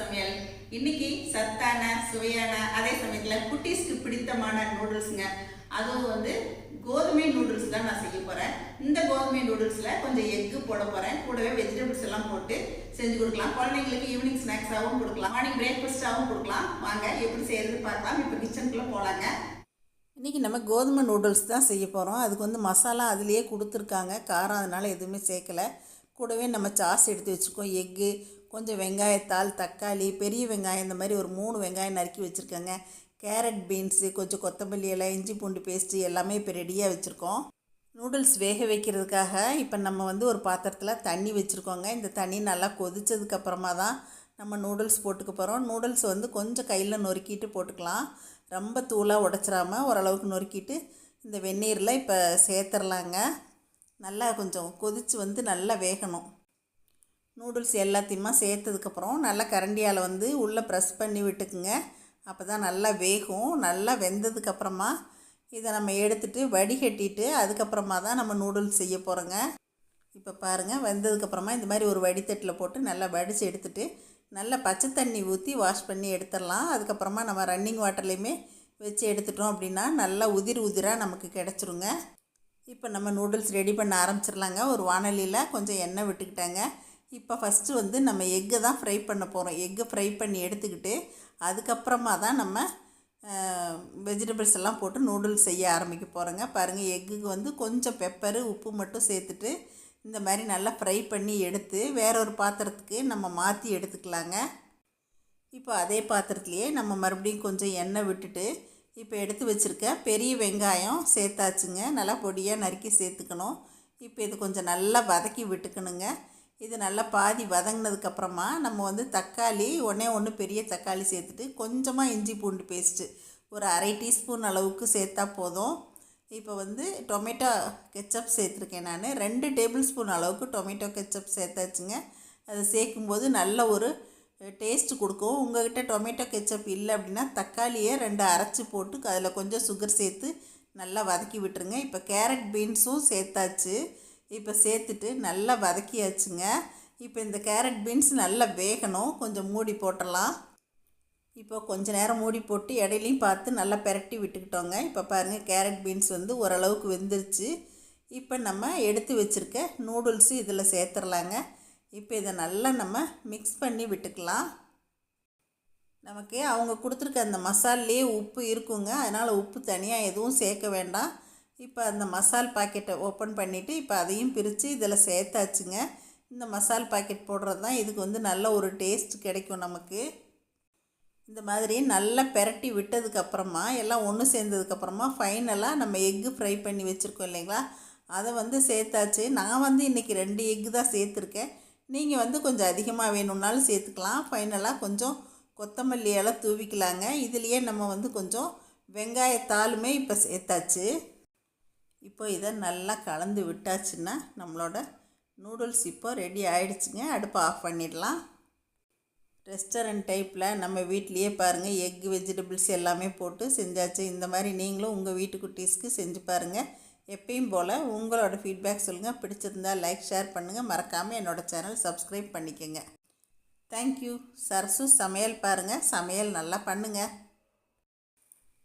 சமையல். இன்னைக்கு சத்தான சுவையான அதே சமயத்தில் குட்டீஸ்க்கு பிடித்தமான நூடுல்ஸுங்க. அதுவும் வந்து கோதுமை நூடுல்ஸ் தான் நான் செய்ய போகிறேன் இந்த கோதுமை நூடுல்ஸில் கொஞ்சம் எக்கு போட போகிறேன் கூடவே வெஜிடபிள்ஸ் எல்லாம் போட்டு செஞ்சு கொடுக்கலாம். குழந்தைங்களுக்கு ஈவினிங் ஸ்நாக்ஸாகவும் கொடுக்கலாம். மார்னிங் பிரேக்ஃபாஸ்ட்டாகவும் கொடுக்கலாம். வாங்க எப்படி செய்யறது பார்க்கலாம். இப்போ கிச்சனுக்குள்ளே போகலாங்க இன்றைக்கி நம்ம கோதுமை நூடுல்ஸ் தான் செய்ய போகிறோம் அதுக்கு வந்து மசாலா அதுலேயே கொடுத்துருக்காங்க. காரம் அதனால் எதுவுமே சேர்க்கலை. கூடவே நம்ம சாஸ் எடுத்து வச்சுருக்கோம். எக்கு கொஞ்சம் வெங்காயத்தாள் தக்காளி பெரிய வெங்காயம் இந்த மாதிரி ஒரு மூணு வெங்காயம் நறுக்கி வச்சுருக்கேங்க. கேரட் பீன்ஸு கொஞ்சம் கொத்தமல்லி இலை இஞ்சி பூண்டு பேஸ்ட்டு எல்லாமே இப்போ ரெடியாக வச்சுருக்கோம். நூடுல்ஸ் வேக வைக்கிறதுக்காக இப்போ நம்ம வந்து ஒரு பாத்திரத்தில் தண்ணி வச்சுருக்கோங்க. இந்த தண்ணி நல்லா கொதிச்சதுக்கப்புறமா தான் நம்ம நூடுல்ஸ் போட்டுக்க போகிறோம் நூடுல்ஸ் வந்து கொஞ்சம் கையில் நொறுக்கிட்டு போட்டுக்கலாம். ரொம்ப தூளாக உடச்சிடாமல் ஓரளவுக்கு நொறுக்கிட்டு இந்த வெந்நீரில் இப்போ சேர்த்துடலாங்க நல்லா கொஞ்சம் கொதித்து வந்து நல்லா வேகணும். நூடுல்ஸ் எல்லாத்தையுமா சேர்த்ததுக்கப்புறம் நல்லா கரண்டியால் வந்து உள்ளே ப்ரெஸ் பண்ணி விட்டுக்குங்க. அப்போ தான் நல்லா வேகும். நல்லா வெந்ததுக்கப்புறமா இதை நம்ம எடுத்துட்டு வடிகட்டிட்டு அதுக்கப்புறமா தான் நம்ம நூடுல்ஸ் செய்ய போகிறோங்க. இப்போ பாருங்கள் வெந்ததுக்கப்புறமா இந்த மாதிரி ஒரு வடித்தட்டில் போட்டு நல்லா வடித்து எடுத்துகிட்டு நல்லா பச்சை தண்ணி ஊற்றி வாஷ் பண்ணி எடுத்துடலாம். அதுக்கப்புறமா நம்ம ரன்னிங் வாட்டர்லேயுமே வச்சு எடுத்துட்டோம் அப்படின்னா நல்லா உதிர் உதிராக நமக்கு கிடச்சிருங்க. இப்போ நம்ம நூடுல்ஸ் ரெடி பண்ண ஆரம்பிச்சிடலாங்க. ஒரு வானலியில் கொஞ்சம் எண்ணெய் விட்டுக்கிட்டாங்க. இப்போ ஃபஸ்ட்டு வந்து நம்ம எக்கை தான் ஃப்ரை பண்ண போகிறோம் எக்கை ஃப்ரை பண்ணி எடுத்துக்கிட்டு அதுக்கப்புறமா தான் நம்ம வெஜிடபிள்ஸ் எல்லாம் போட்டு நூடுல்ஸ் செய்ய ஆரம்பிக்க போகிறோங்க பாருங்கள் எக்குக்கு வந்து கொஞ்சம் பெப்பரு உப்பு மட்டும் சேர்த்துட்டு இந்த மாதிரி நல்லா ஃப்ரை பண்ணி எடுத்து வேற ஒரு பாத்திரத்துக்கு நம்ம மாற்றி எடுத்துக்கலாங்க. இப்போ அதே பாத்திரத்துலேயே நம்ம மறுபடியும் கொஞ்சம் எண்ணெய் விட்டுட்டு இப்போ எடுத்து வச்சுருக்க பெரிய வெங்காயம் சேர்த்தாச்சுங்க. நல்லா பொடியாக நறுக்கி சேர்த்துக்கணும். இப்போ இது கொஞ்சம் நல்லா வதக்கி விட்டுக்கணுங்க. இது நல்லா பாதி வதங்கினதுக்கப்புறமா நம்ம வந்து தக்காளி ஒன்றே ஒன்று பெரிய தக்காளி சேர்த்துட்டு கொஞ்சமாக இஞ்சி பூண்டு பேஸ்ட்டு. ஒரு அரை டீஸ்பூன் அளவுக்கு சேர்த்தா போதும். இப்போ வந்து டொமேட்டோ கெச்சப் சேர்த்துருக்கேன் நான். ரெண்டு டேபிள் ஸ்பூன் அளவுக்கு டொமேட்டோ கெச்சப் சேர்த்தாச்சுங்க. அதை சேர்க்கும்போது நல்ல ஒரு டேஸ்ட் கொடுக்கும். உங்கள்கிட்ட டொமேட்டோ கெச்சப் இல்லை அப்படின்னா தக்காளியை ரெண்டு அரைச்சி போட்டு அதில் கொஞ்சம் சுகர் சேர்த்து நல்லா வதக்கி விட்டுருங்க. இப்போ கேரட் பீன்ஸும் சேர்த்தாச்சு. இப்போ சேர்த்துட்டு நல்லா வதக்கியாச்சுங்க. இப்போ இந்த கேரட் பீன்ஸ் நல்லா வேகணும். கொஞ்சம் மூடி போட்டலாம் இப்போ கொஞ்ச நேரம் மூடி போட்டு இடையிலையும் பார்த்து நல்லா பெரட்டி விட்டுக்கிட்டோங்க. இப்போ பாருங்கள் கேரட் பீன்ஸ் வந்து ஓரளவுக்கு வெந்துருச்சு. இப்போ நம்ம எடுத்து வச்சுருக்க நூடுல்ஸு இதில் சேர்த்துடலாங்க. இப்போ இதை நல்லா நம்ம மிக்ஸ் பண்ணி விட்டுக்கலாம். நமக்கு அவங்க கொடுத்துருக்க அந்த மசால்லே உப்பு இருக்குங்க. அதனால் உப்பு தனியாக எதுவும் சேர்க்க வேண்டாம். இப்போ அந்த மசால் பாக்கெட்டை ஓப்பன் பண்ணிவிட்டு இப்போ அதையும் பிரித்து இதில் சேர்த்தாச்சுங்க. இந்த மசால் பாக்கெட் போடுறது தான் இதுக்கு வந்து நல்ல ஒரு டேஸ்ட் கிடைக்கும் நமக்கு. இந்த மாதிரி நல்லா பெரட்டி விட்டதுக்கப்புறமா எல்லாம் ஒன்று சேர்ந்ததுக்கப்புறமா ஃபைனலாக நம்ம எக்கு ஃப்ரை பண்ணி வச்சுருக்கோம் இல்லைங்களா? அதை வந்து சேர்த்தாச்சு. நான் வந்து இன்றைக்கி ரெண்டு எக்கு தான் சேர்த்துருக்கேன். நீங்கள் வந்து கொஞ்சம் அதிகமாக வேணும்னாலும் சேர்த்துக்கலாம். ஃபைனலாக கொஞ்சம் கொத்தமல்லி எல்லாம் தூவிக்கலாங்க. இதுலேயே நம்ம வந்து கொஞ்சம் வெங்காயத்தாலுமே இப்போ சேர்த்தாச்சு. இப்போ இதை நல்லா கலந்து விட்டாச்சுன்னா நம்மளோட நூடுல்ஸ் இப்போ ரெடி ஆயிடுச்சுங்க. அடுப்பை ஆஃப் பண்ணிடலாம். ரெஸ்டாரண்ட் டைப்பில் நம்ம வீட்லேயே பாருங்கள் எக் வெஜிடபிள்ஸ் எல்லாமே போட்டு செஞ்சாச்சு. இந்த மாதிரி நீங்களும் உங்கள் வீட்டு குட்டீஸ்க்கு செஞ்சு பாருங்கள் எப்பயும் போல் உங்களோட ஃபீட்பேக் சொல்லுங்கள் பிடிச்சிருந்தா லைக் ஷேர் பண்ணுங்கள் மறக்காமல் என்னோடய சேனல் சப்ஸ்கிரைப் பண்ணிக்கோங்க. தேங்க்யூ சரசு சமையல் பாருங்கள் சமையல் நல்லா பண்ணுங்கள்